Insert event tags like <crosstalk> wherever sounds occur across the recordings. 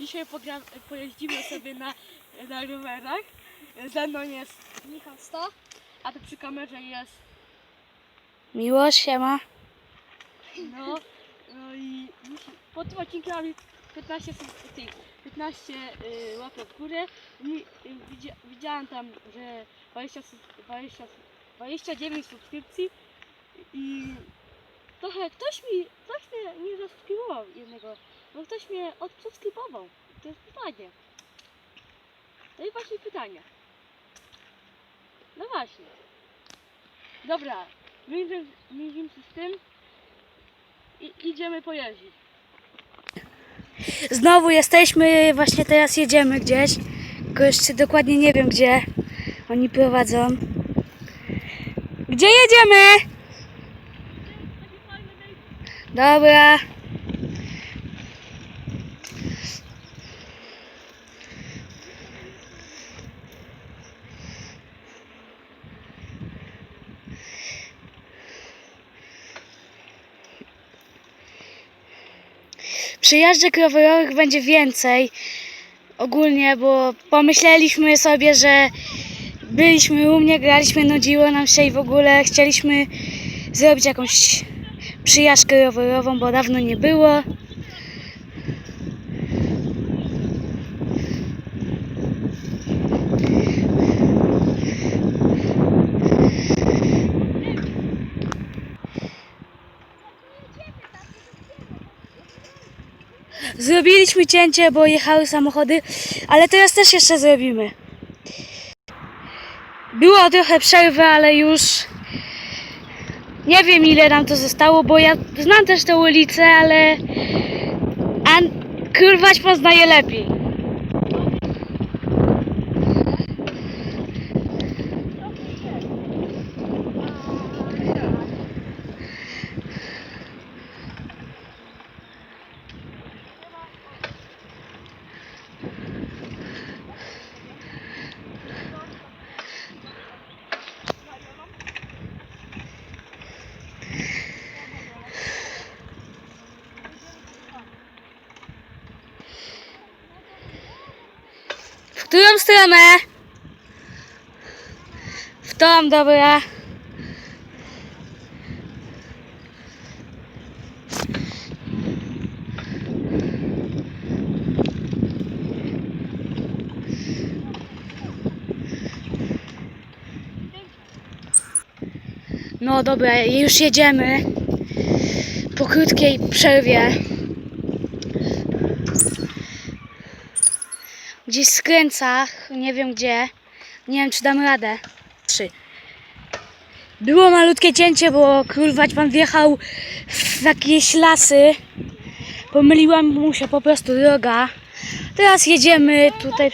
Dzisiaj pogra, pojeździmy sobie na, na rowerach. Ze mną jest Michał 100, a tu przy kamerze jest Miłość, siema. no, no i pod tym odcinkiem mamy 15, sub- tych, 15 y, łapek w górę. Mi, y, widzia, tam, że 20, sub- 20, 29 subskrypcji i trochę ktoś mi, ktoś mnie nie zasubskrybował jednego, bo ktoś mnie odsubskrybował. To jest pytanie. To jest właśnie pytanie. No właśnie. Dobra, mierzmy się z tym i idziemy pojeździć. Znowu jesteśmy, właśnie teraz jedziemy gdzieś. Tylko jeszcze dokładnie nie wiem gdzie oni prowadzą. Gdzie jedziemy? Dobra. Przyjazdek rowerowych będzie więcej ogólnie, bo pomyśleliśmy sobie, że byliśmy u mnie, graliśmy, nudziło nam się i w ogóle chcieliśmy zrobić jakąś przyjażdżkę rowerową, bo dawno nie było. Zrobiliśmy cięcie, bo jechały samochody, ale teraz też jeszcze zrobimy. Było trochę przerwy, ale już nie wiem ile nam to zostało, bo ja znam też tę ulicę, ale a kurwać poznaję lepiej. Którą stronę? W tą, dobra. No dobra, już jedziemy. Po krótkiej przerwie. Gdzieś skręca, nie wiem gdzie. Nie wiem, czy dam radę. Trzy. Było malutkie cięcie, bo kurwać pan wjechał w jakieś lasy. Pomyliła mu się po prostu droga. Teraz jedziemy tutaj.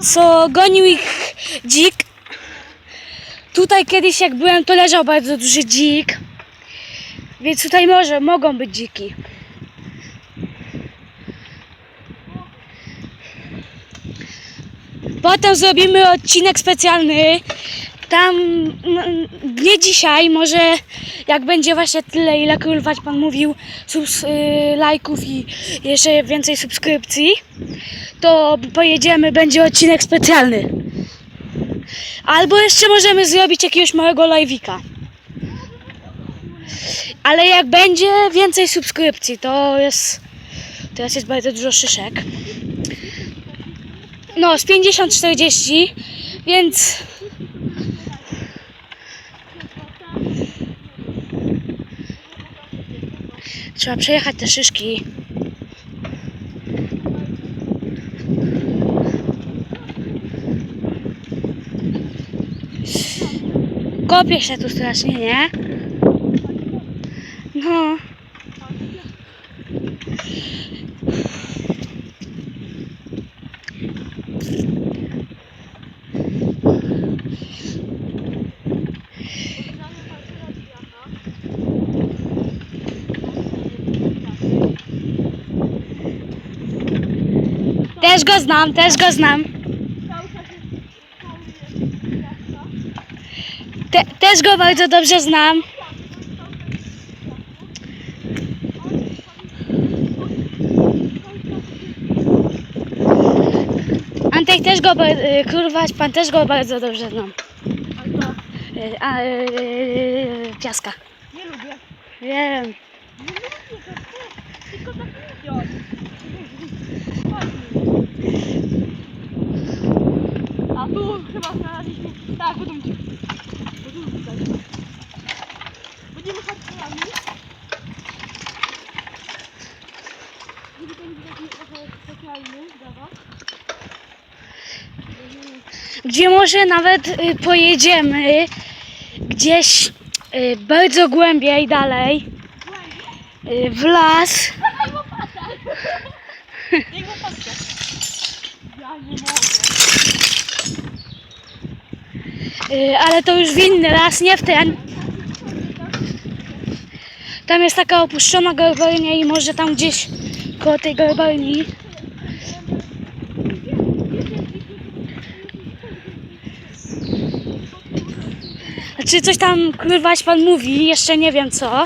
Co gonił ich dzik. Tutaj kiedyś jak byłem, to leżał bardzo duży dzik. Więc tutaj może, mogą być dziki. Potem zrobimy odcinek specjalny. Tam no, nie dzisiaj, może jak będzie właśnie tyle, ile królować pan mówił, subs, y, lajków i jeszcze więcej subskrypcji, to pojedziemy, będzie odcinek specjalny. Albo jeszcze możemy zrobić jakiegoś małego live'ika. Ale jak będzie więcej subskrypcji, to jest. Teraz jest bardzo dużo szyszek. No, z 50-40, więc. Trzeba przejechać te szyszki. Kopię się tu strasznie, nie? Też go znam, też go znam. Te, też go bardzo dobrze znam. Antek też go, y, kurwa, pan też go bardzo dobrze znam. Y, a, y, piaska. Nie lubię. Wiem. Nie lubię go, tylko tak mówią. Tutaj. Będziemy patrolami. Żeby ten taki trochę specjalny dawać. Gdzie może nawet y, pojedziemy gdzieś y, bardzo głębiej dalej y, w las. Daj łopatę! <laughs> Daj łopatę. Ja nie mogę. Y, ale to już w inny las, nie w ten. Tam jest taka opuszczona garbarnia i może tam gdzieś koło tej garbarni. Czy coś tam kurwać pan mówi, jeszcze nie wiem co.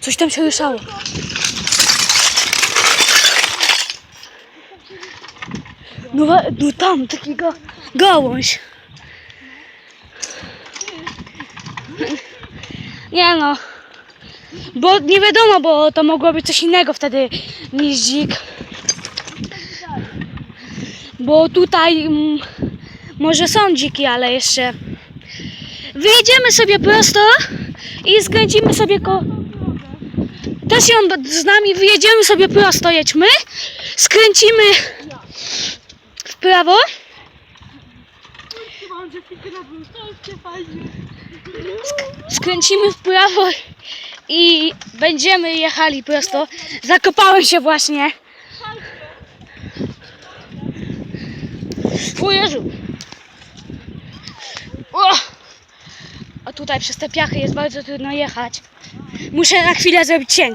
Coś tam się ruszało. No, no tam, takiego gałąź. Nie no. Bo nie wiadomo, bo to mogło być coś innego wtedy niż dzik. Bo tutaj mm, może są dziki, ale jeszcze wyjedziemy sobie prosto i skręcimy sobie ko... Też ją z nami wyjedziemy sobie prosto, jedźmy, skręcimy prawo fajnie. skręcimy w prawo i będziemy jechali prosto. Zakopałem się właśnie. O Jezu. O! A tutaj przez te piachy jest bardzo trudno jechać. Muszę na chwilę zrobić cięcie.